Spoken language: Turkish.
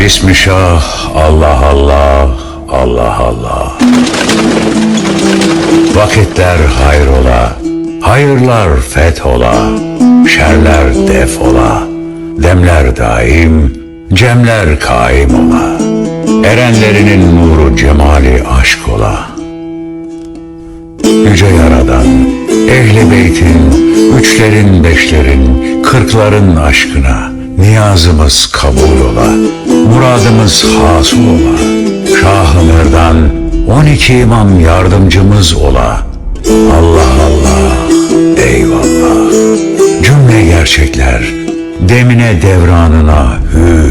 Bismillah, Allah Allah, Allah Allah. Vakitler hayrola, hayırlar fethola, şerler defola, demler daim, cemler kaim ola. Erenlerinin nuru cemali aşk ola. Yüce Yaradan, ehli beytin, üçlerin, beşlerin, kırkların aşkına niyazımız kabul ola, muradımız hasıl ola. Şah-ı Merdan, on iki imam yardımcımız ola. Allah Allah, eyvallah. Cümle gerçekler, demine devranına hür